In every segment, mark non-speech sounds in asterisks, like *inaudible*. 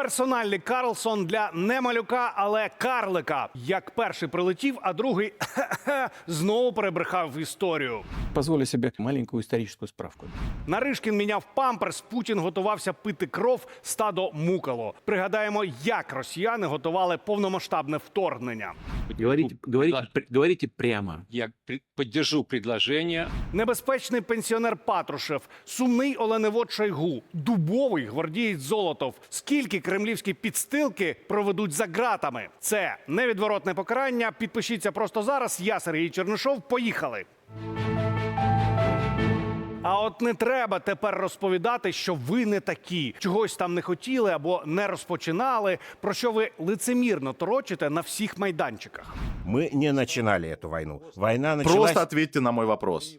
Персональний Карлсон для не малюка, але карлика. Як перший прилетів, а другий *laughs* знову перебрехав історію. Позволю себе маленькую историческую справку. Наришкін міняв памперс. Путін готувався пити кров. Стадо мукало. Пригадаємо, як росіяни готували повномасштабне вторгнення. Говорите, говорите, да. говорите прямо. Я поддержу предложение. Небезпечний пенсіонер Патрушев, сумний оленевод Шойгу, дубовий гвардієць Золотов. Скільки кремлівські підстилки проведуть за ґратами? Це невідворотне покарання. Підпишіться просто зараз. Я Сергій Чернишов. Поїхали. А от не треба тепер розповідати, що ви не такі, чогось там не хотіли або не розпочинали, про що ви лицемірно торочите на всіх майданчиках. Мы не начинали эту войну. Война началась, Просто ответьте на мой вопрос.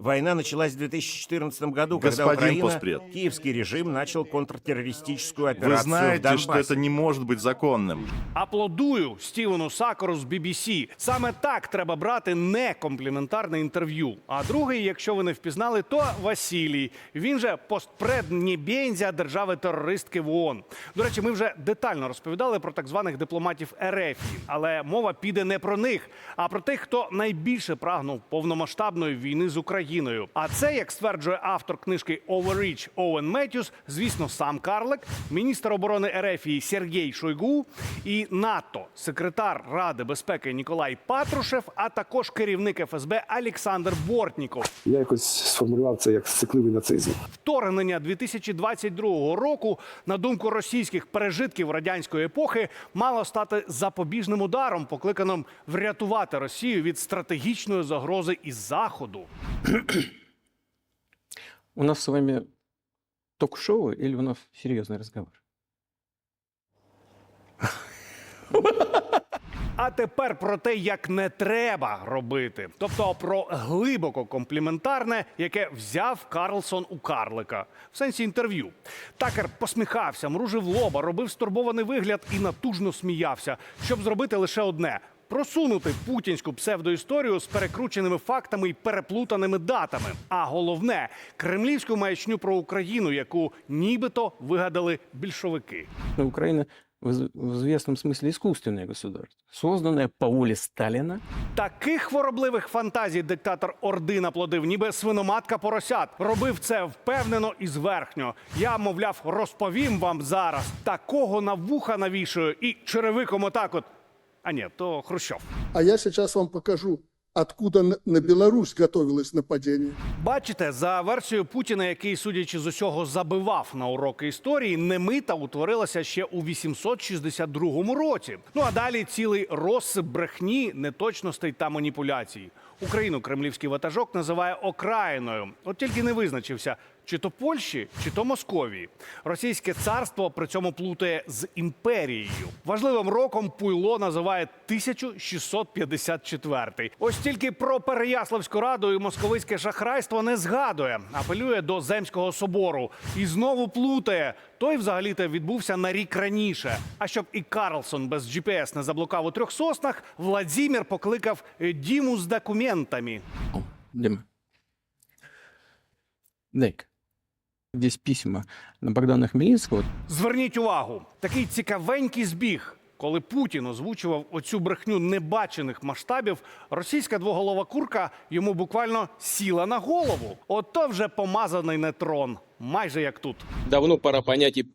война началась в 2014 году, когда Господин Украина, Поспред. киевский режим начал контртеррористическую операцию Вы в знаете, Донбассе. что это не может быть законным. Аплодую Стівену Сакору з BBC. Саме так треба брати не компліментарне інтерв'ю. А другий, якщо ви не впізнали, то Василій. Він же постпреднєбєнзя держави-терористки в ООН. До речі, ми вже детально розповідали про так званих дипломатів РФ, але мова піде не про них, а про тих, хто найбільше прагнув повномасштабної війни з Україною. А це, як стверджує автор книжки Overreach Оуен Меттюс, звісно, сам Карлик, міністр оборони РФ Сергій Шойгу і НАТО, секретар Ради безпеки Ніколай Патрушев, а також керівник ФСБ Олександр Бортніков. Я якось сформулював це як цикливий нацизм. Вторгнення 2022 року, на думку російських пережитків радянської епохи, мало стати запобіжним ударом, покликаним врятувати Росію від стратегічної загрози із заходу. У нас с вами ток-шоу или у нас серьезный разговор? А тепер про те, як не треба робити, тобто про глибоко компліментарне, яке взяв Карлсон у Карлика в сенсі інтерв'ю. Такер посміхався, мружив лоба, робив стурбований вигляд і натужно сміявся, щоб зробити лише одне. Просунути путінську псевдоісторію з перекрученими фактами і переплутаними датами. А головне кремлівську маячню про Україну, яку нібито вигадали більшовики. Но Украина в известном смысле искусственное государство, созданное по воле Сталина. Таких хворобливих фантазій диктатор Орди наплодив, ніби свиноматка поросят. Робив це впевнено і зверхньо. Я, мовляв, розповім вам зараз. Такого на вуха навішую і черевиком отак от. А ні, то Хрущов. А я сейчас вам покажу, откуда на- Беларусь готовилось нападение. Бачите, за версією Путіна, який, судячи з усього, забивав на уроки історії, немита утворилася ще у 862 році. Ну а далі цілий розсип брехні, неточностей та маніпуляцій. Україну кремлівський ватажок називає окраїною. От тільки не визначився, чи то Польщі, чи то Московії. Російське царство при цьому плутає з імперією. Важливим роком Пуйло називає 1654. Ось тільки про Переяславську раду і московицьке шахрайство не згадує, апелює до Земського собору і знову плутає. Той взагалі-то відбувся на рік раніше. А щоб і Карлсон без GPS не заблукав у трьох соснах, Владімір покликав Діму з документами. О, Дима. Дай-ка. Письма на Богдана Хмельницкого. Зверніть увагу, такий цікавенький збіг. Коли Путін озвучував оцю брехню небачених масштабів, російська двоголова курка йому буквально сіла на голову. Ото вже помазаний нейтрон, майже як тут. Давно пора понять и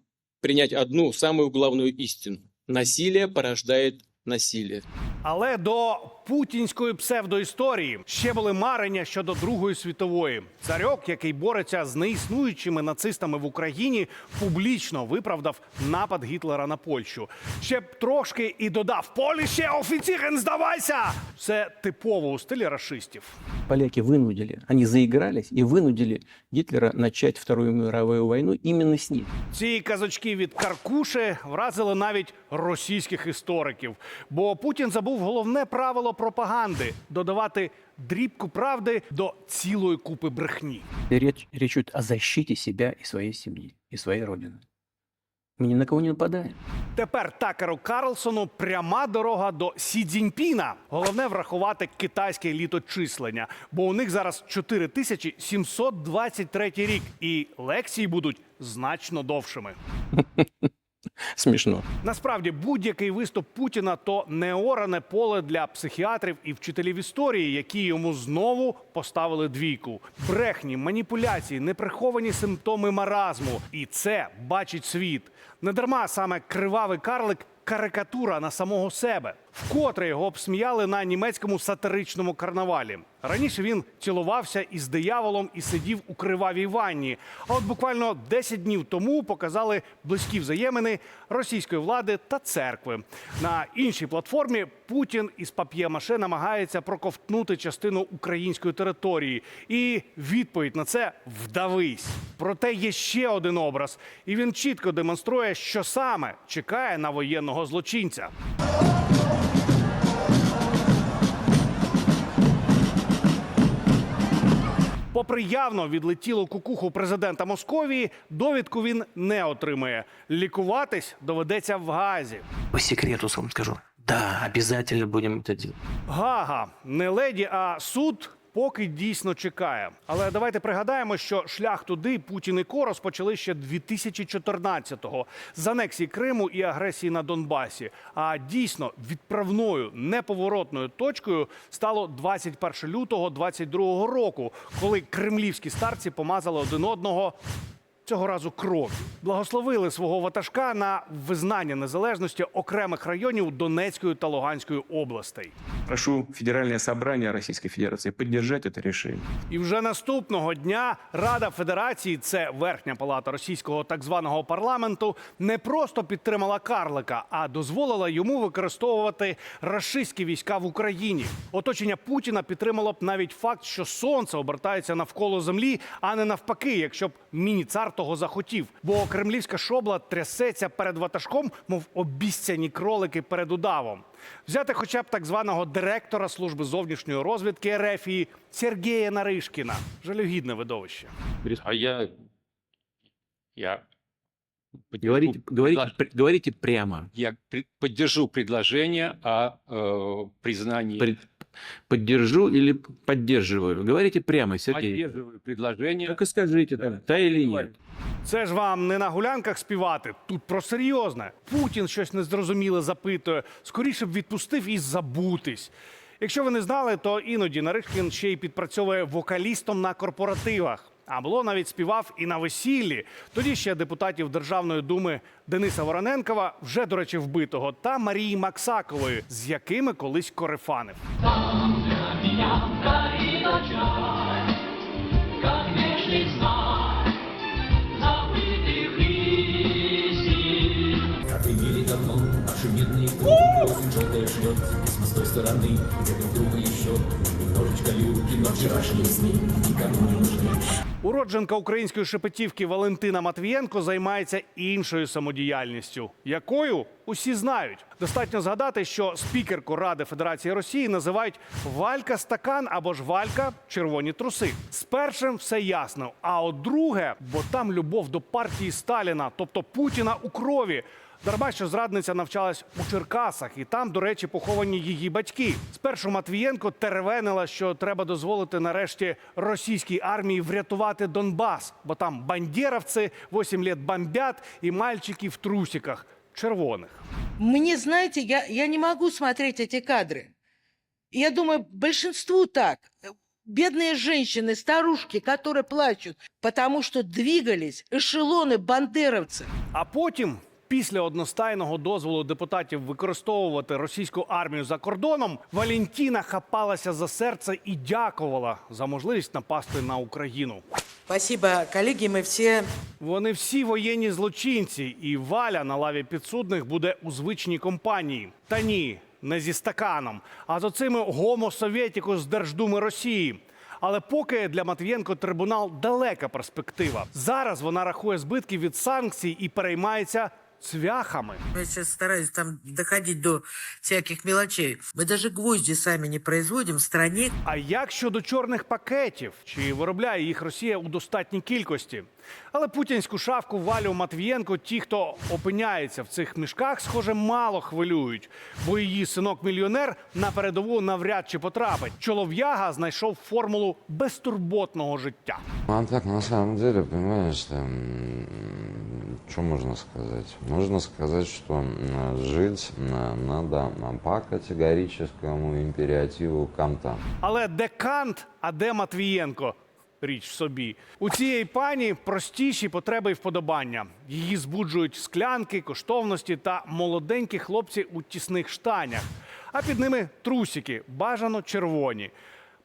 принять одну самую главную истину. Насилие порождает насилие. Але до путінської псевдоісторії ще були марення щодо Другої світової. Царьок, який бореться з неіснуючими нацистами в Україні, публічно виправдав напад Гітлера на Польщу. Ще б трошки і додав: Поліще, офіцірен, здавайся! Це типово у стилі рашистів. Поляки вынудили, они заигрались и вынудили Гитлера начать Вторую мировую войну именно с них. Ці казочки від Каркуши вразили навіть російських істориків. Бо Путін забув головне правило пропаганди додавати дрібку правди до цілої купи брехні. И Речь, речь идет о защите себя и своей семьи, и своей родины. Мы ни на кого не нападаем. Тепер Такеру Карлсону пряма дорога до Сі Цзіньпіна. Головне врахувати китайське літочислення, бо у них зараз 4723 рік, і лекції будуть значно довшими. *laughs* *laughs* Смешно. Насправді будь-який виступ Путіна то неоране поле для психіатрів і вчителів історії, які йому знову поставили двійку. Брехні, маніпуляції, неприховані симптоми маразму. І це бачить світ. Недарма саме кривавий карлик карикатура на самого себе. Вкотре його обсміяли на німецькому сатиричному карнавалі. Раніше він цілувався із дияволом і сидів у кривавій ванні. А от буквально 10 днів тому показали близькі взаємини російської влади та церкви. На іншій платформі Путін із пап'є-маше намагається проковтнути частину української території. І відповідь на це вдавись. Проте є ще один образ, і він чітко демонструє, що саме чекає на воєнного злочинця. Попри явно відлетіло кукуху президента Московії, довідку він не отримує. Лікуватись доведеться в Газі. По секрету сам скажу. Да, обязательно будем это делать. Гага, не леді, а суд. Поки дійсно чекає, але давайте пригадаємо, що шлях туди Путін і Ко розпочали ще 2014-го з анексії Криму і агресії на Донбасі. А дійсно відправною неповоротною точкою стало 21 лютого 22 року, коли кремлівські старці помазали один одного цього разу кров'ю. Благословили свого ватажка на визнання незалежності окремих районів Донецької та Луганської областей. Прошу Федеральное собрание Российской Федерации поддержать это решение. І вже наступного дня Рада Федерації, це верхня палата російського так званого парламенту, не просто підтримала Карлика, а дозволила йому використовувати рашистські війська в Україні. Оточення Путіна підтримало б навіть факт, що сонце обертається навколо землі, а не навпаки, якщо б міні-цар того захотів. Бо кремлівська шобла трясеться перед ватажком, мов обіцяні кролики перед удавом. Взяти хоча б так званого директора служби зовнішньої розвідки РФ Сергія Наришкіна. Жалюгідне видовище. А я... Я... Говорите, говорите, говорите прямо. Я поддержу предложение о э, признании... Пред- Поддержу или поддерживаю? Говорите прямо, Сергей. Поддерживаю предложение... Так и скажите, да, да или нет. Це ж вам не на гулянках співати. Тут про серйозне. Путін щось незрозуміле запитує. Скоріше б відпустив і забутись. Якщо ви не знали, то іноді Наришкін ще й підпрацьовує вокалістом на корпоративах. А було навіть співав і на весіллі. Тоді ще депутатів Державної думи Дениса Вороненкова, вже, до речі, вбитого, та Марії Максакової, з якими колись корефанив. Уродженка української шепетівки Валентина Матвієнко займається іншою самодіяльністю, якою усі знають. Достатньо згадати, що спікерку Ради Федерації Росії називають Валька Стакан або ж Валька Червоні труси. З першим все ясно. А от друге, бо там любов до партії Сталіна, тобто Путіна у крові. Дарма, що зрадниця навчалась у Черкасах, і там, до речі, поховані її батьки. Спершу Матвієнко теревенила, що треба дозволити нарешті російській армії врятувати Донбас, бо там бандєровці 8 літ бомбять і мальчики в трусиках червоних. Мне, знаете, я, я не могу смотреть эти кадры. Я думаю, большинству так. Бедные женщины, старушки, которые плачут, потому что двигались эшелоны бандеровцев. А потім, після одностайного дозволу депутатів використовувати російську армію за кордоном, Валентіна хапалася за серце і дякувала за можливість напасти на Україну. Спасибо, коллеги, мы все Вони всі воєнні злочинці, і Валя на лаві підсудних буде у звичній компанії. Та ні, не зі стаканом, а з оцими гомосовєтіку з Держдуми Росії. Але поки для Матвієнко трибунал далека перспектива. Зараз вона рахує збитки від санкцій і переймається цвяхами. Я сейчас стараюсь там доходить до всяких мелочей. Мы даже гвозди сами не производим в стране. А як щодо чорних пакетів? Чи виробляє їх Росія у достатній кількості? Але путінську шавку Валю Матвієнко, ті, хто опиняється в цих мішках, схоже, мало хвилюють, бо її синок-мільйонер на передову навряд чи потрапить. Чолов'яга знайшов формулу безтурботного життя. А так, на самом деле, понимаешь, там, что можно сказать? Можно сказать, что жить надо по категорическому императиву Канта. Але де Кант, а де Матвієнко? Річ в собі. У цієї пані простіші потреби і вподобання. Її збуджують склянки, коштовності та молоденькі хлопці у тісних штанях. А під ними трусики, бажано червоні.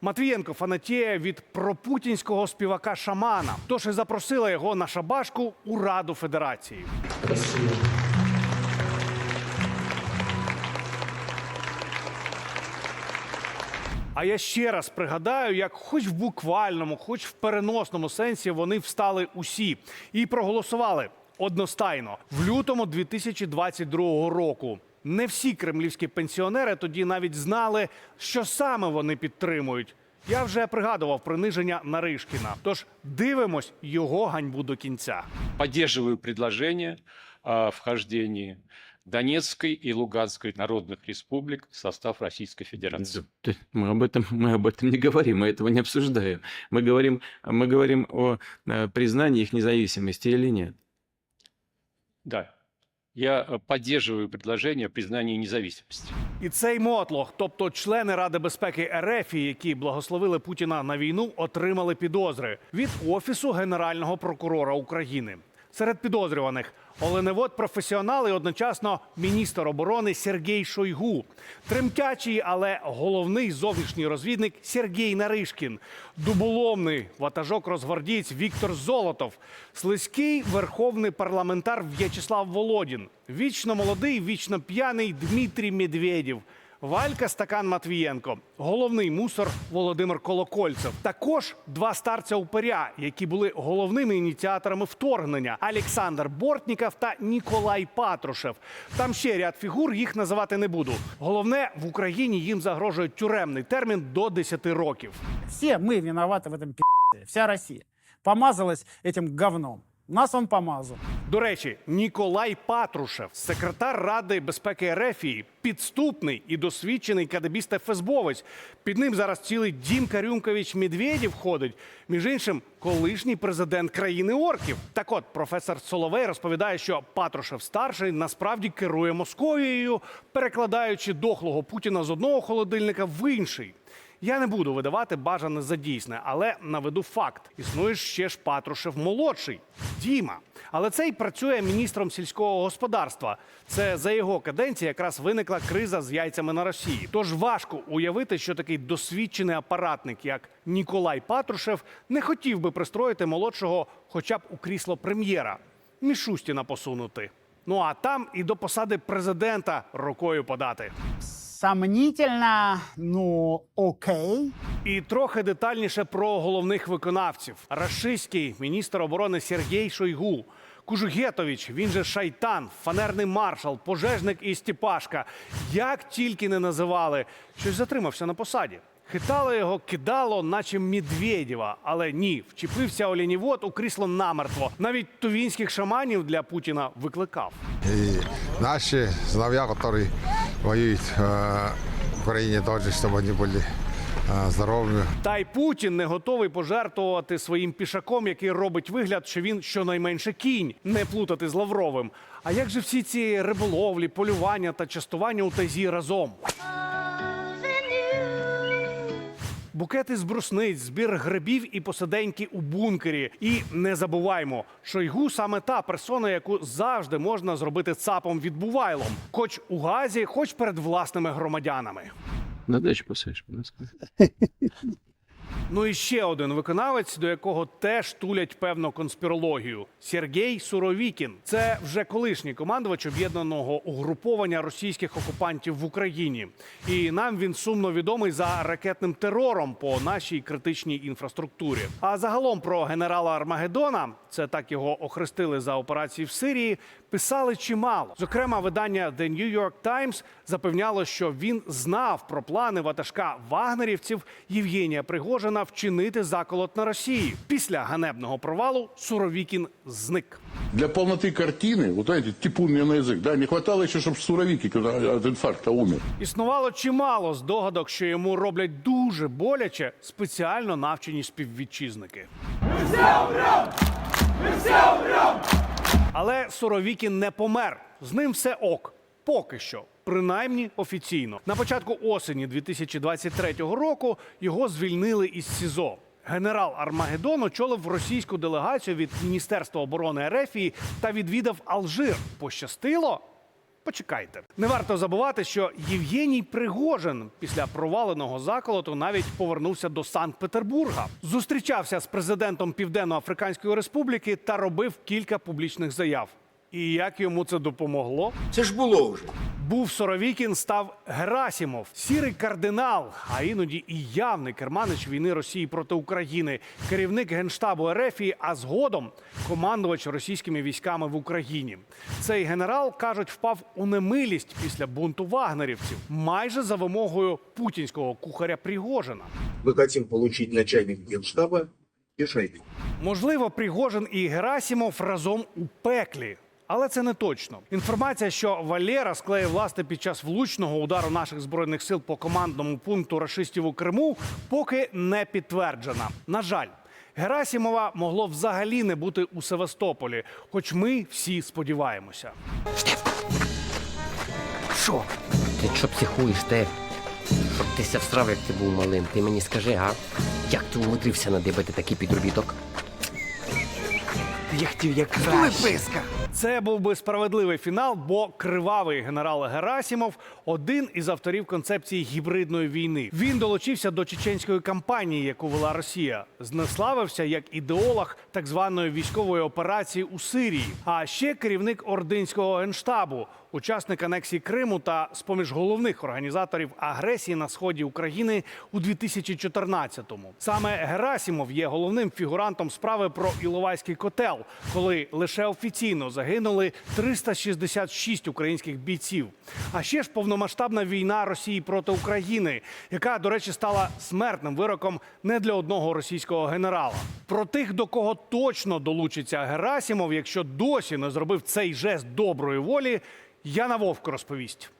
Матвієнко фанатіє від пропутінського співака шамана. Тож і запросила його на шабашку у Раду Федерації. А я ще раз пригадаю, як хоч в буквальному, хоч в переносному сенсі вони встали усі і проголосували одностайно в лютому 2022 року. Не всі кремлівські пенсіонери тоді навіть знали, що саме вони підтримують. Я вже пригадував приниження Наришкіна. Тож дивимось його ганьбу до кінця. Поддерживаю предложение о вхождении Донецкой и Луганской народных республик в состав Российской Федерации. Да, ты- Мы об этом, мы об этом не говорим, мы этого не обсуждаем. Мы говорим, мы говорим о э, признании их независимости или нет. Да, я э, поддерживаю предложение о независимости. І цей мотлох, тобто члени Ради безпеки РФ, які благословили Путіна на війну, отримали підозри від офісу генерального прокурора України. Серед підозрюваних оленевод професіонал і одночасно міністр оборони Сергій Шойгу, тремтячий, але головний зовнішній розвідник Сергій Наришкін, дуболомний ватажок розгвардієць Віктор Золотов, слизький верховний парламентар В'ячеслав Володін, вічно молодий, вічно п'яний Дмитрій Медведєв. Валька Стакан Матвієнко, головний мусор Володимир Колокольцев. Також два старця упиря, які були головними ініціаторами вторгнення: Олександр Бортніков та Ніколай Патрушев. Там ще ряд фігур, їх називати не буду. Головне, в Україні їм загрожує тюремний термін до 10 років. Все мы виноваты в этом пи***е. Вся Россия. Помазалась этим говном. Нас он помазал. До речі, Ніколай Патрушев, секретар Ради безпеки Ерефії, підступний і досвідчений кадебіст ФСБовець. Під ним зараз цілий Дім Карюнкович Медведєв ходить. Між іншим, колишній президент країни орків. Так от, професор Соловей розповідає, що Патрушев старший насправді керує Московією, перекладаючи дохлого Путіна з одного холодильника в інший. Я не буду видавати бажане за дійсне, але наведу факт: існує ще ж Патрушев молодший Діма. Але цей працює міністром сільського господарства. Це за його каденції якраз виникла криза з яйцями на Росії. Тож важко уявити, що такий досвідчений апаратник, як Ніколай Патрушев, не хотів би пристроїти молодшого, хоча б у крісло прем'єра, Мішустіна посунути. Ну а там і до посади президента рукою подати. Сомнительно, ну окей. І трохи детальніше про головних виконавців: рашистський міністр оборони Сергій Шойгу, Кужугетович, він же Шайтан, фанерний маршал, пожежник і Степашка. Як тільки не називали, щось затримався на посаді. Хитало його, кидало, наче Медведєва, але ні, вчепився олінівод у крісло намертво. Навіть тувінських шаманів для Путіна викликав. И наши сыновья, которые воюют э, в Украине, тоже, чтобы они были э, здоровыми. Та й Путін не готовий пожертвувати своїм пішаком, який робить вигляд, що він щонайменше кінь, не плутати з Лавровим. А як же всі ці риболовлі, полювання та частування у тазі разом? Букети з брусниць, збір грибів і посиденьки у бункері. І не забуваймо, Шойгу саме та персона, яку завжди можна зробити цапом відбувайлом, хоч у газі, хоч перед власними громадянами. На дачі посиш, будь ласка. *laughs* Ну і ще один виконавець, до якого теж тулять певну конспірологію Сергій Суровікін. Це вже колишній командувач об'єднаного угруповання російських окупантів в Україні. І нам він сумно відомий за ракетним терором по нашій критичній інфраструктурі. А загалом про генерала Армагеддона, це так його охрестили за операції в Сирії. Писали чимало. Зокрема, видання The New York Times запевняло, що він знав про плани ватажка вагнерівців Євгенія Пригожина вчинити заколот на Росії. Після ганебного провалу Суровікін зник. Для полноты картины, вот знаете, типун мне на язык, да, не хватало еще, чтобы Суровики когда от инфаркта умер. Існувало чимало здогадок, що йому роблять дуже боляче спеціально навчені співвітчизники. Але Суровікін не помер. З ним все ок. Поки що. Принаймні офіційно. На початку осені 2023 року його звільнили із СІЗО. Генерал Армагеддон очолив російську делегацію від Міністерства оборони Ерефії та відвідав Алжир. Пощастило? Почекайте, не варто забувати, що Євгеній Пригожин після проваленого заколоту навіть повернувся до Санкт-Петербурга, зустрічався з президентом Південно-Африканської Республіки та робив кілька публічних заяв. І як йому це допомогло? Це ж було вже. Був Соровікін, став Герасімов, сірий кардинал, а іноді і явний керманич війни Росії проти України, керівник генштабу Ерефії, а згодом командувач російськими військами в Україні. Цей генерал кажуть, впав у немилість після бунту вагнерівців, майже за вимогою путінського кухаря Пригожина. Ми хочемо отримати начальник генштаба. Можливо, Пригожин і Герасімов разом у пеклі. Але це не точно. Інформація, що Валєра склеїв власне під час влучного удару наших збройних сил по командному пункту рашистів у Криму, поки не підтверджена. На жаль, Герасімова могло взагалі не бути у Севастополі, хоч ми всі сподіваємося. Що? Ти що психуєш, Теф? Щоб ти ся всрав, як ти був малим. Ти мені скажи, а? Як ти умудрився надибати такий підробіток? Я хотів як краще. Це був би справедливий фінал, бо кривавий генерал Герасімов один із авторів концепції гібридної війни. Він долучився до чеченської кампанії, яку вела Росія, знеславився як ідеолог так званої військової операції у Сирії, а ще керівник ординського генштабу, учасник анексії Криму та з-поміж головних організаторів агресії на сході України у 2014-му. Саме Герасімов є головним фігурантом справи про Іловайський котел, коли лише офіційно загинули 366 українських бійців. А ще ж повномасштабна війна Росії проти України, яка, до речі, стала смертним вироком не для одного російського генерала. Про тих, до кого точно долучиться Герасімов, якщо досі не зробив цей жест доброї волі, Яна Вовк розповість.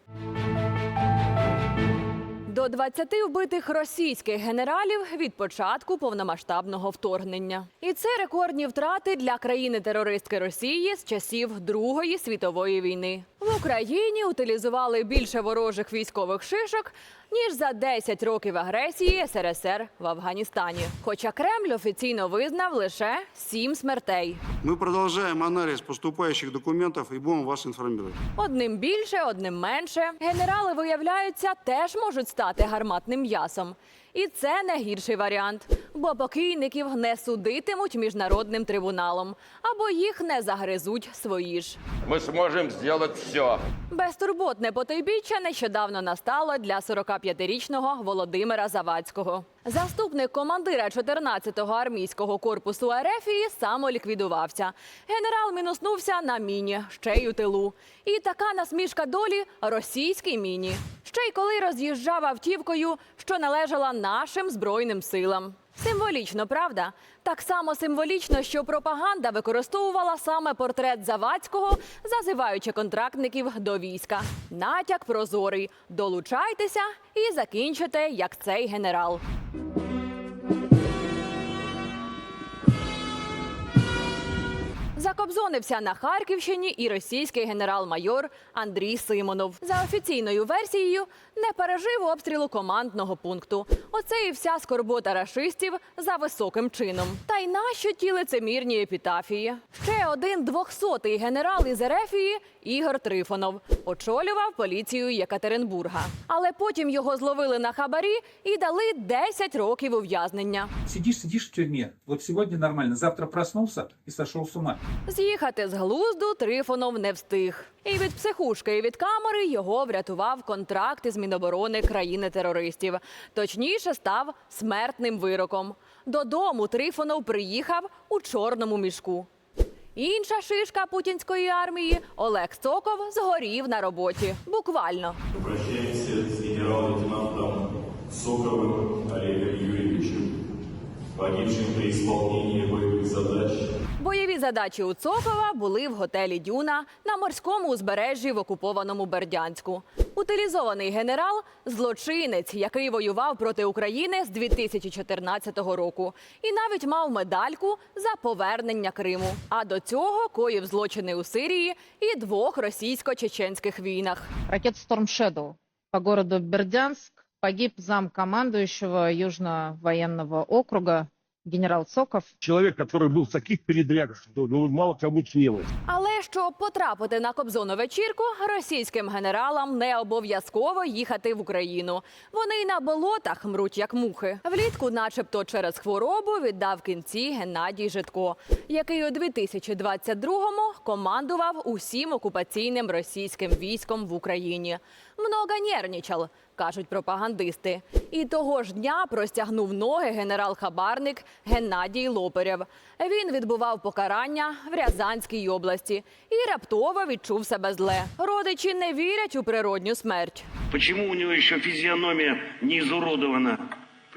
До 20 вбитих російських генералів від початку повномасштабного вторгнення. І це рекордні втрати для країни-терористки Росії з часів Другої світової війни. В Україні утилізували більше ворожих військових шишок ніж за 10 років агресії СРСР в Афганістані. Хоча Кремль офіційно визнав лише сім смертей. Ми продовжуємо аналіз поступаючих документів і будемо вас інформувати. Одним більше, одним менше. Генерали, виявляються, теж можуть стати гарматним м'ясом. І це не гірший варіант, бо покійників не судитимуть міжнародним трибуналом або їх не загризуть свої ж. Ми зможемо зробити все. Безтурботне потойбіччя нещодавно настало для 45-річного Володимира Завадського. Заступник командира 14-го армійського корпусу Ерефії самоліквідувався. Генерал мінуснувся на міні, ще й у тилу. І така насмішка долі російській міні. Ще й коли роз'їжджав автівкою, що належала нашим збройним силам. Символічно, правда? Так само символічно, що пропаганда використовувала саме портрет Завадського, зазиваючи контрактників до війська. Натяк прозорий. Долучайтеся і закінчите, як цей генерал. Закобзонився на Харківщині і російський генерал-майор Андрій Симонов. За офіційною версією, не пережив обстрілу командного пункту. Оце і вся скорбота рашистів за високим чином. Та й нащо ті лицемірні епітафії? Ще один двохсотий генерал із Ерефії Ігор Трифонов очолював поліцію Єкатеринбурга. Але потім його зловили на хабарі і дали 10 років ув'язнення. Сидишь, сидишь в тюрьме. Вот сегодня нормально, завтра проснулся и сошел с ума. З'їхати з глузду Трифонов не встиг. І від психушки, і від камери його врятував контракт із Міноборони країни-терористів. Точніше, став смертним вироком. Додому Трифонов приїхав у чорному мішку. Інша шишка путінської армії Олег Цоков згорів на роботі. Буквально. Обращаемся с генерал-лейтенантом Соковым Олегом Юрьевичем, погибшим при исполнении боевых задач Задачі у Цокова були в готелі Дюна на морському узбережжі в окупованому Бердянську. Утилізований генерал злочинець, який воював проти України з 2014 року, і навіть мав медальку за повернення Криму. А до цього коїв злочини у Сирії і двох російсько-чеченських війнах. Ракет Shadow по городу Бердянск погиб зам командующего Южно-военного округа генерал Цоков. Человек, который был в таких передрягах, что ну, мало кому снилось. Але щоб потрапити на Кобзону вечірку, російським генералам не обов'язково їхати в Україну. Вони й на болотах мруть як мухи. Влітку, начебто, через хворобу віддав кінці Геннадій Житко, який у 2022-му командував усім окупаційним російським військом в Україні. Много нервничав, кажуть пропагандисти. І того ж дня простягнув ноги генерал-хабарник Геннадій Лоперєв. Він відбував покарання в Рязанській області і раптово відчув себе зле. Родичі не вірять у природню смерть. Чому у нього ще фізіономія не изуродована?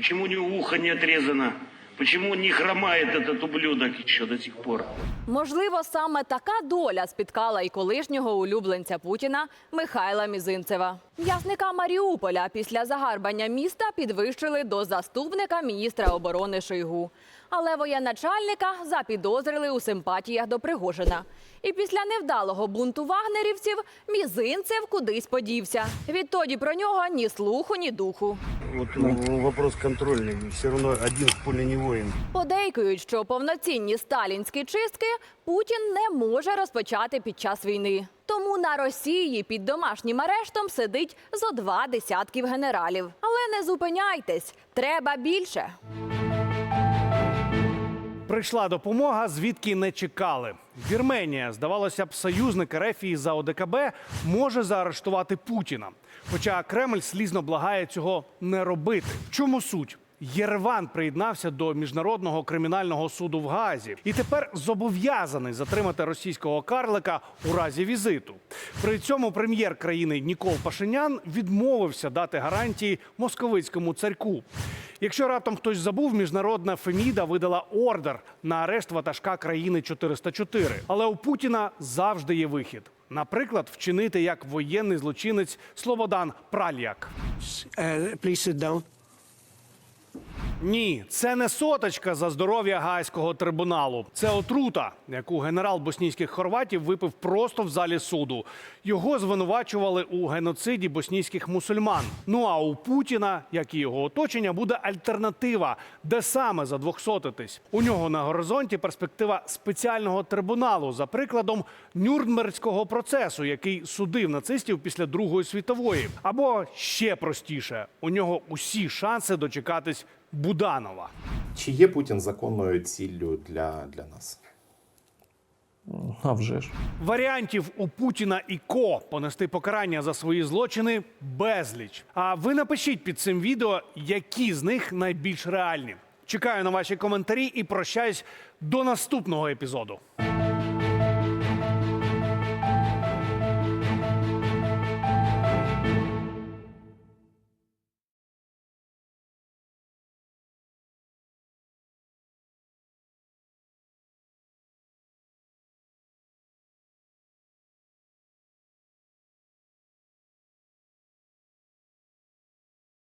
Чому у нього ухо не отрезано? Почему не хромает этот ублюдок еще до сих пор? Можливо, саме така доля спіткала і колишнього улюбленця Путіна Михайла Мізинцева. В'язника Маріуполя після загарбання міста підвищили до заступника міністра оборони Шойгу. Але воєначальника запідозрили у симпатіях до Пригожина. І після невдалого бунту вагнерівців Мізинцев кудись подівся. Відтоді про нього ні слуху, ні духу. Вот ну, вопрос контрольный. Все равно один в поле не воин. Подейкують, що повноцінні сталінські чистки Путін не може розпочати під час війни. Тому на Росії під домашнім арештом сидить зо два десятків генералів. Але не зупиняйтесь, треба більше. Прийшла допомога, звідки не чекали. Вірменія, здавалося б, союзник Рефії за ОДКБ може заарештувати Путіна. Хоча Кремль слізно благає цього не робити. В чому суть? Єреван приєднався до міжнародного кримінального суду в Газі і тепер зобов'язаний затримати російського карлика у разі візиту. При цьому прем'єр країни Нікол Пашинян відмовився дати гарантії московицькому царьку. Якщо раптом хтось забув, міжнародна Феміда видала ордер на арешт ватажка країни 404. Але у Путіна завжди є вихід. Наприклад, вчинити як воєнний злочинець Слободан Пральяк. Ні, це не соточка за здоров'я гайського трибуналу. Це отрута, яку генерал боснійських хорватів випив просто в залі суду. Його звинувачували у геноциді боснійських мусульман. Ну а у Путіна, як і його оточення, буде альтернатива, де саме задвохсотитись. У нього на горизонті перспектива спеціального трибуналу за прикладом Нюрнбергського процесу, який судив нацистів після Другої світової. Або ще простіше, у нього усі шанси дочекатись Буданова. Чи є Путін законною ціллю для, для нас? А вже ж. Варіантів у Путіна і Ко понести покарання за свої злочини безліч. А ви напишіть під цим відео, які з них найбільш реальні. Чекаю на ваші коментарі і прощаюсь до наступного епізоду.